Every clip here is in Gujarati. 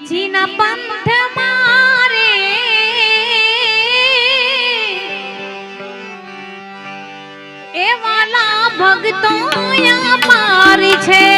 જીના પંથ મારે એવાલા ભક્તો યા મારી છે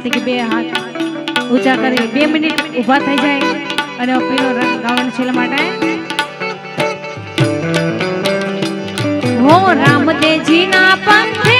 શાંતિથી બે હાથ ઊંચા કરી, બે મિનિટ ઊભા થઈ જાય અને પીળો રંગ ગાવાનો છે માટે. હો રામદેવજીના પંથે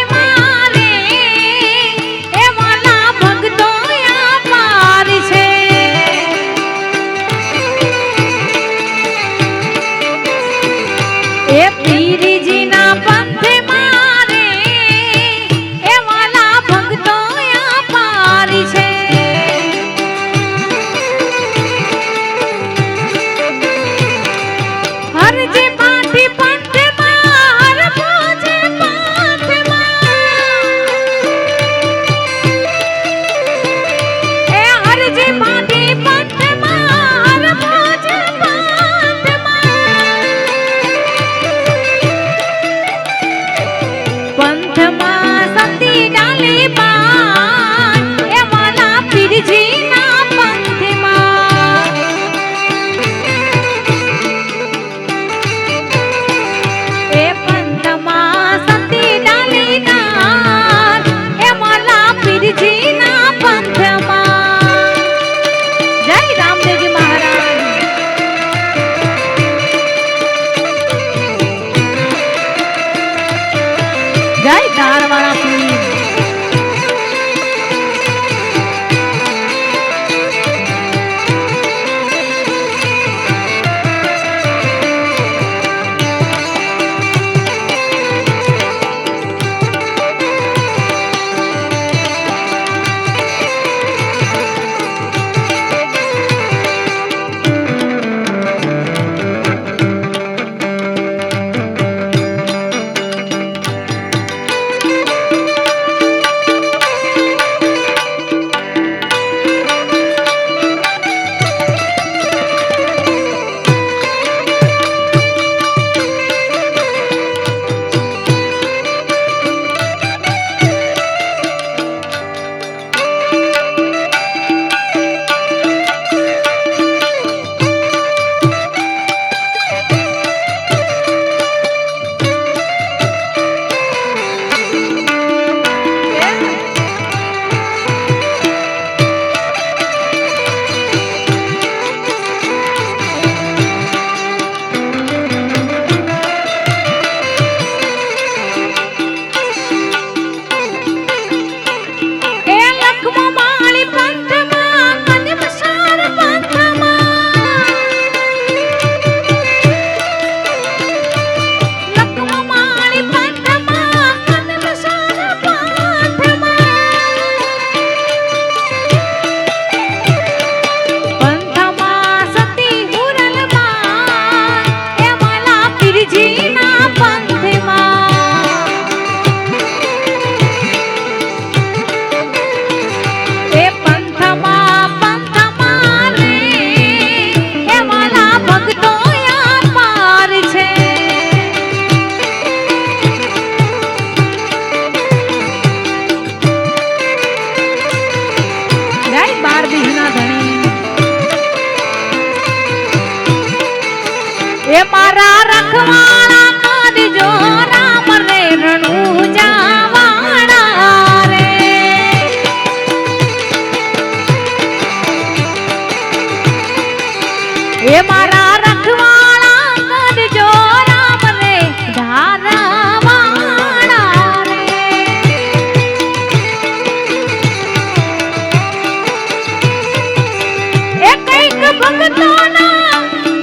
ভক্ত না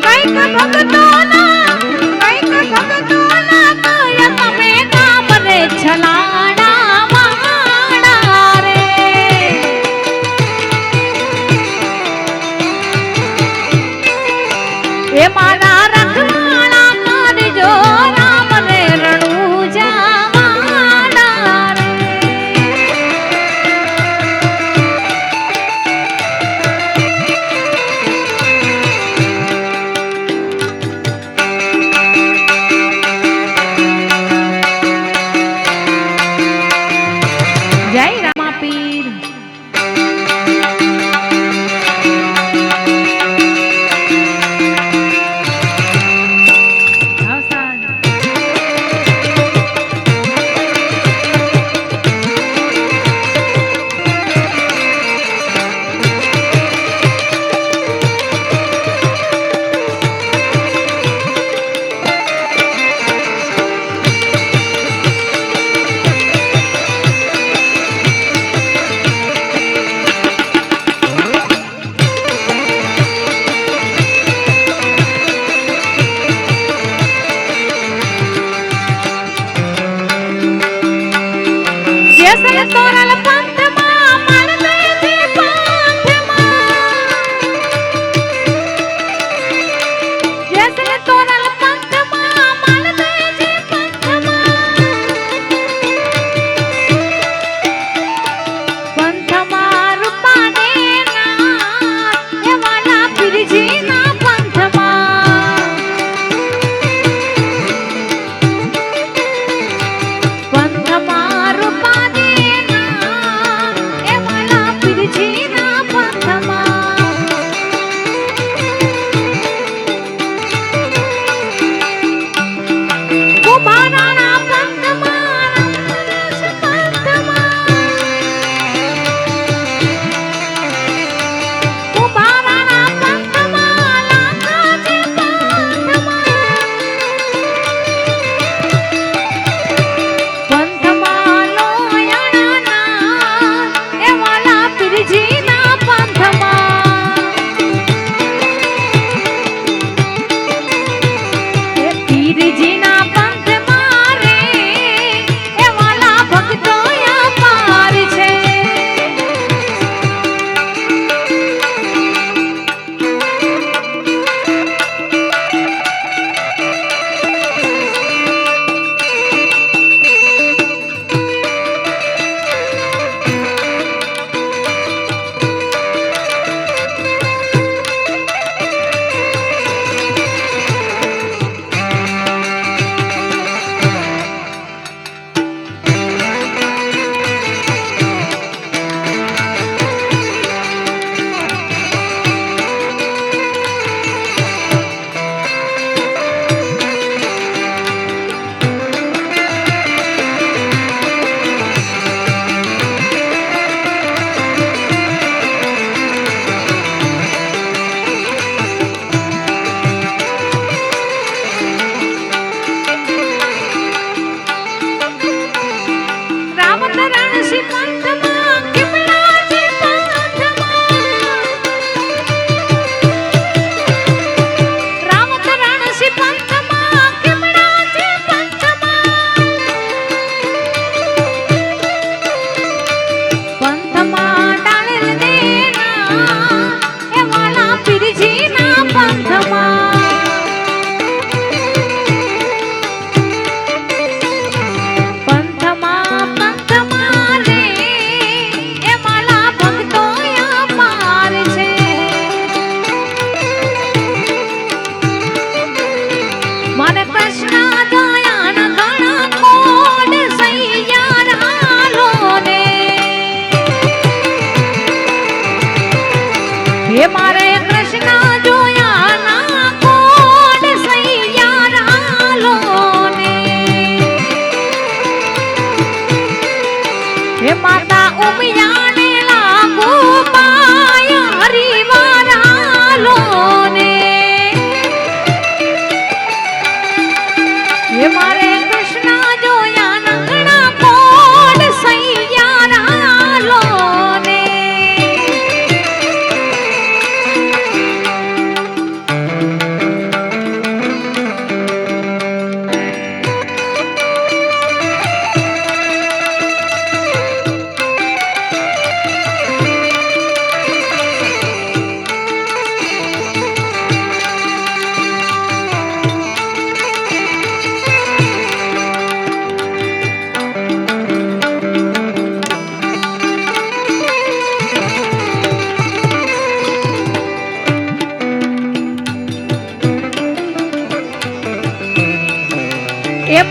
কয়েক ভক্ত।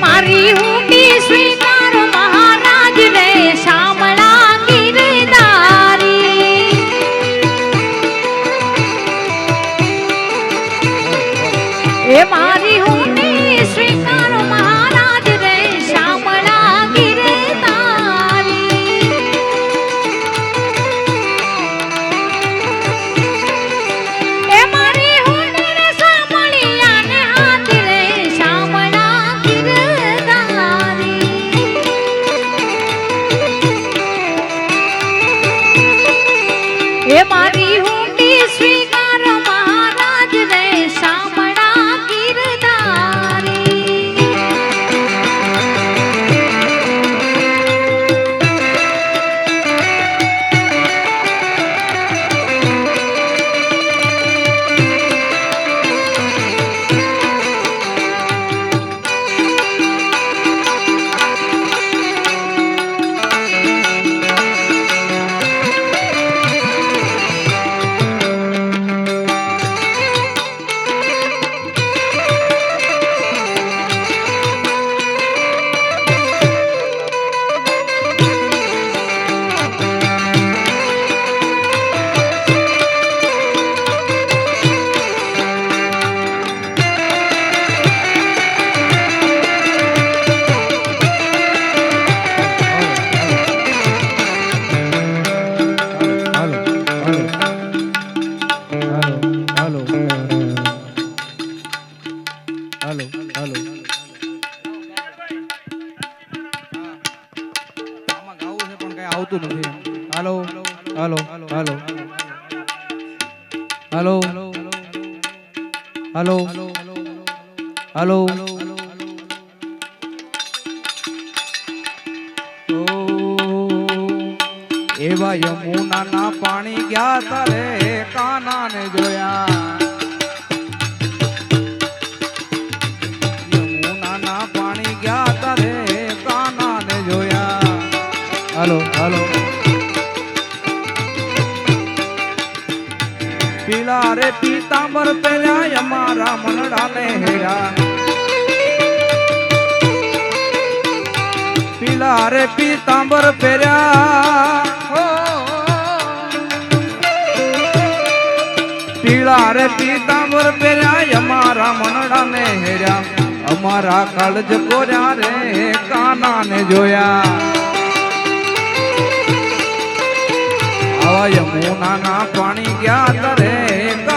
મારી ઊંડી સ્વીકાર મહારાજ ને શામળા ગિરધારી એ મહારાજ મારે પીતાંબર પહેર્યા અમારા મનડાને હેરા પીલા રે પીતાંબર પહેર્યા. પીળા રે પીતાંબર પહેર્યા અમારા મનડાને હેર્યા અમારા કાળજ કોર્યા રે, કાનાને જોયા. યમુના ના પાણી ગયા તરે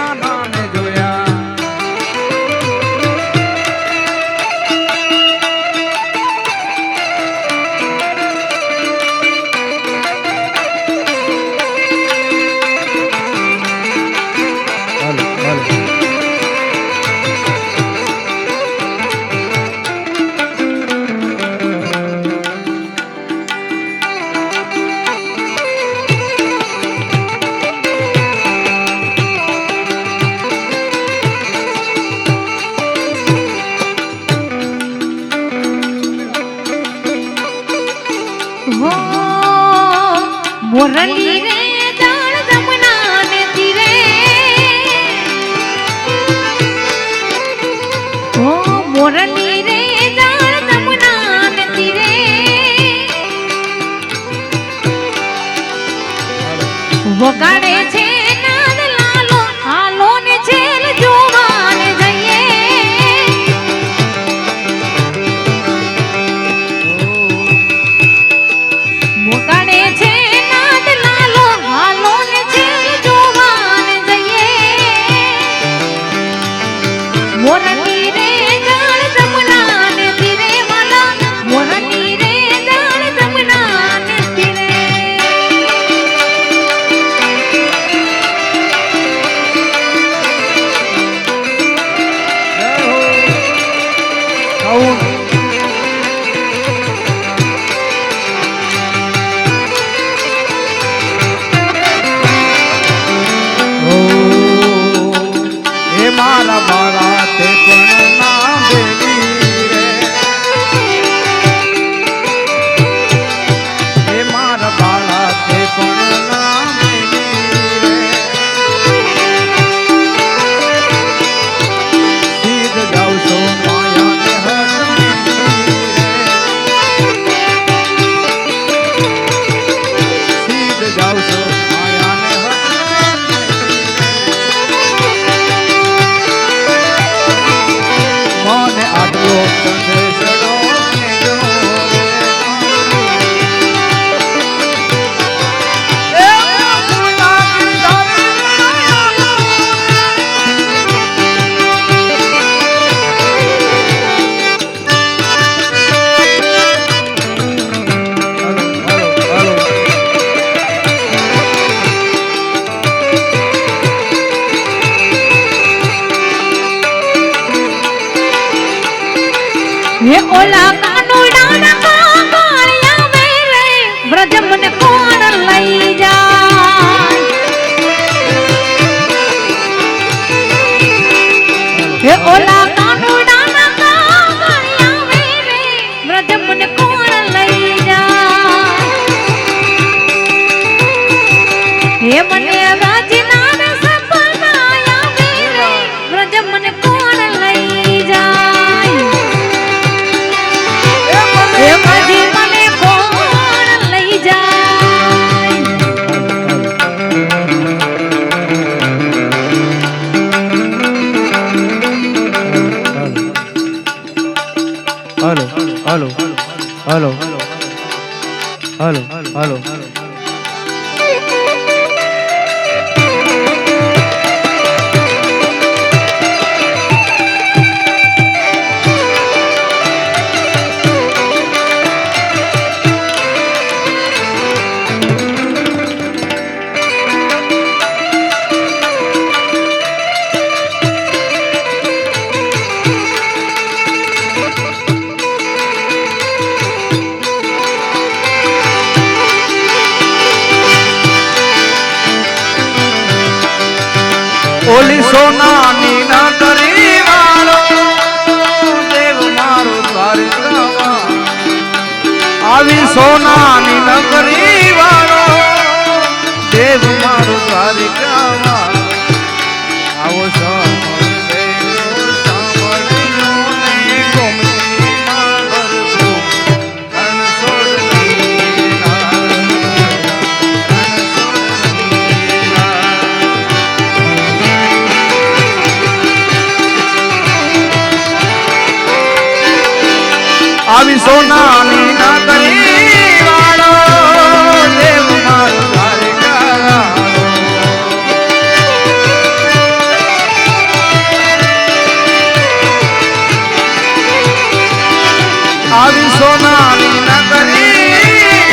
આવી સોનાની નગરી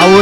આવો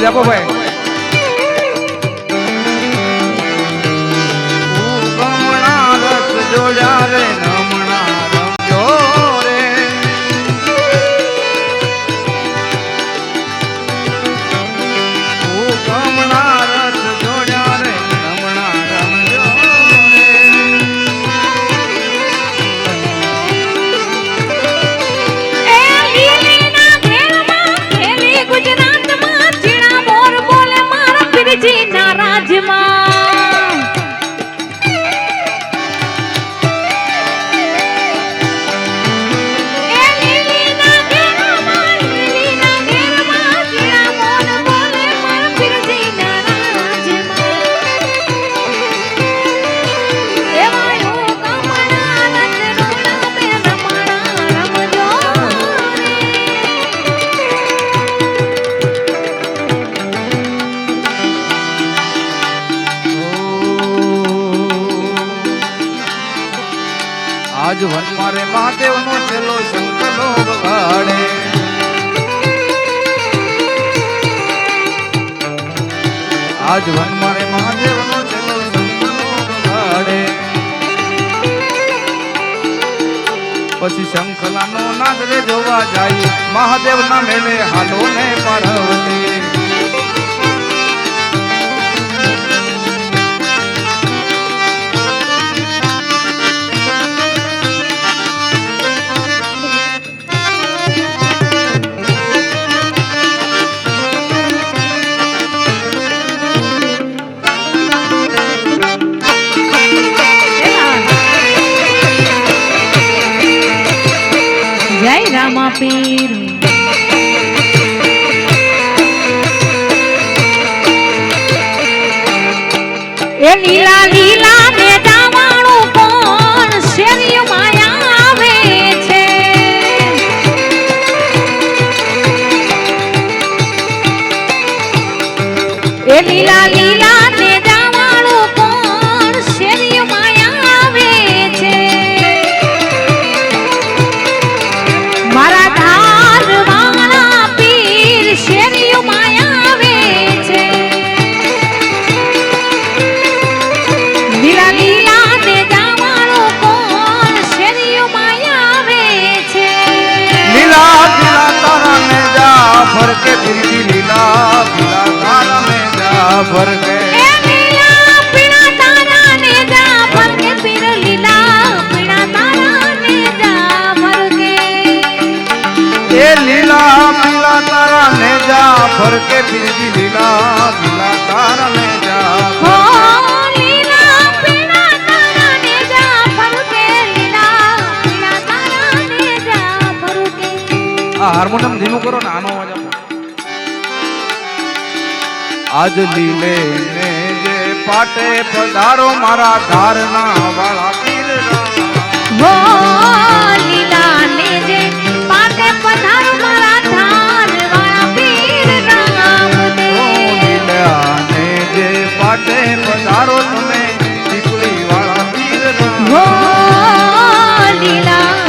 ધામમાં. અવાજ આજ વન મારે મહાદેવ છેલ્લો શંકલો પછી શંખલા નો નાદ રે જોવા જાય. મહાદેવ ના મેળે હાલો ને પાર્વતી પીર એ લીલા લીલા બેટાવાળું કોણ શેરી માયા આવે છે. એ લીલા કે બીજી લીલા લીલા તારને જા આ હાર્મોનિયમ ધીમું કરો નાનો આનો અવાજ આજ લીલે ને જે પાટે પધારો મારા ધારના વાળા પીર માટે પધારો તમે વાળા લીલા